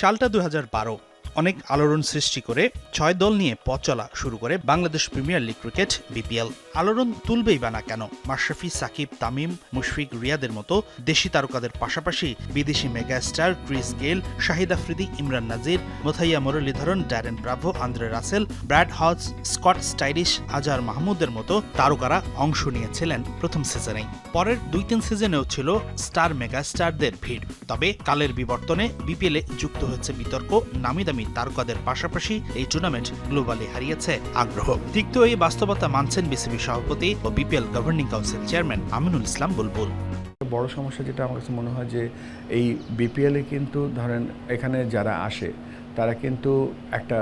সালটা দু হাজার বারো। অনেক আলোড়ন সৃষ্টি করে ছয় দল নিয়ে পথ চলা শুরু করে Bangladesh premier league cricket, BPL. আলোড়ন তুলবেই বা না কেন? মাশরাফি, সাকিব, তামিম, মুশফিক, রিয়াদের মতো দেশি তারকাদের পাশাপাশি বিদেশি megastar Chris Gayle Shahid Afridi, Imran Nazir, Muttiah Muralitharan Darren Bravo, Andre Russell, Brad Hodge Scott stylish Azhar মাহমুদের মতো তারকারা অংশ নিয়েছিলেন প্রথম সিজনেই। পরের দুই তিন সিজনেও ছিল স্টার মেগাস্টারদের ভিড়। তবে কালের বিবর্তনে বিপিএলে যুক্ত হয়েছে বিতর্ক, নামি দামি তারকাদের পাশাপাশি এই টুর্নামেন্ট গ্লোবালি হারিয়েছে আগ্রহ। তিক্ত এই বাস্তবতা মানছেন বিসিবি সভাপতি ও BPL governing council chairman Aminul Islam Bulbul. বড় সমস্যা যেটা আমার কাছে মনে হয় যে এই বিপিএলে কিন্তু ধরেন এখানে যারা আসে, তারা কিন্তু একটা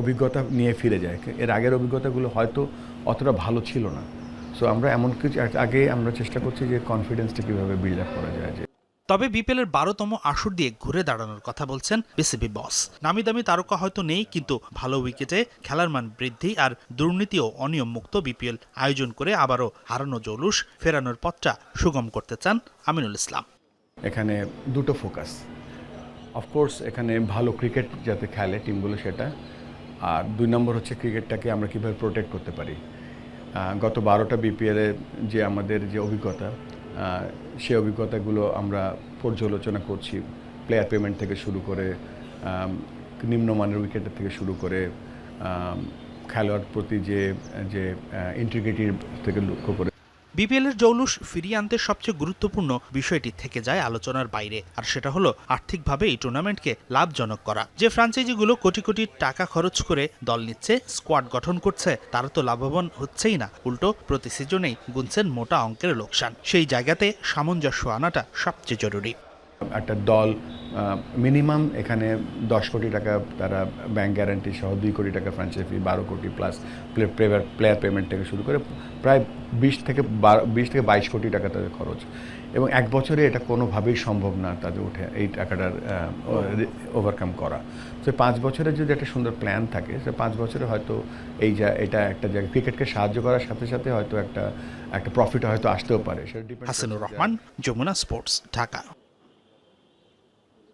অভিজ্ঞতা নিয়ে ফিরে যায়। এর আগের অভিজ্ঞতাগুলো হয়তো অতটা ভালো ছিল না। সো আমরা এমন কিছু, আগে আমরা চেষ্টা করছি যে কনফিডেন্সটা কীভাবে বিল্ড আপ করা যায়, যে তবে বিপিএলের বারোতম আসর দিয়ে ঘুরে দাঁড়ানোর কথা বলছেন বিসিবি বস। নামি দামি তারকা হয়তো নেই, কিন্তু ভালো উইকেটে খেলার মান বৃদ্ধি আর দুর্নীতি ও অনিয়ম মুক্ত বিপিএল আয়োজন করে আবারও হারানো জৌলুস ফেরানোর পথটা সুগম করতে চান আমিনুল ইসলাম। এখানে দুটো ফোকাস। অফকোর্স এখানে ভালো ক্রিকেট যাতে খেলে টিমগুলো সেটা, আর দুই নম্বর হচ্ছে ক্রিকেটটাকে আমরা কীভাবে প্রোটেক্ট করতে পারি। গত বারোটা বিপিএলে যে আমাদের যে অভিজ্ঞতা সেই অভিজ্ঞতাগুলো আমরা পর্যালোচনা করছি। প্লেয়ার পেমেন্ট থেকে শুরু করে নিম্নমানের উইকেটের থেকে শুরু করে খেলোয়াড় প্রতি যে যে ইন্টিগ্রিটি থেকে লক্ষ্য করে বিপিএল এর জৌলুস ফিরিয়ে আনতে সবচেয়ে গুরুত্বপূর্ণ বিষয়টি থেকে যায় আলোচনার বাইরে, আর সেটা হলো আর্থিকভাবে এই টুর্নামেন্টকে লাভজনক করা। যে ফ্রাঞ্চাইজিগুলো কোটি কোটি টাকা খরচ করে দল নিচ্ছে স্কোয়াড গঠন করছে, তারা তো লাভবান হচ্ছেই না। উল্টো, প্রতি সিজনেই গুনছেন মোটা অঙ্কের লোকসান। সেই জায়গাতে সামঞ্জস্য আনাটা সবচেয়ে জরুরি। একটা দল মিনিমাম এখানে দশ কোটি টাকা তারা ব্যাংক গ্যারান্টি সহ দুই কোটি টাকা ফ্র্যাঞ্চাইজি ফি বারো কোটি প্লাস প্লেয়ার প্লেয়ার পেমেন্ট থেকে শুরু করে প্রায় বিশ থেকে বারো বিশ থেকে বাইশ কোটি টাকা তাদের খরচ। এবং এক বছরে এটা কোনোভাবেই সম্ভব না তাদের উঠে এই টাকাটার ওভারকাম করা। তো পাঁচ বছরের যদি একটা সুন্দর প্ল্যান থাকে সে পাঁচ বছরে হয়তো এই যা এটা একটা জায়গায় ক্রিকেটকে সাহায্য করার সাথে সাথে হয়তো একটা একটা প্রফিট হয়তো আসতেও পারে। সেটা হাসানুর রহমান যমুনা স্পোর্টস ঢাকা।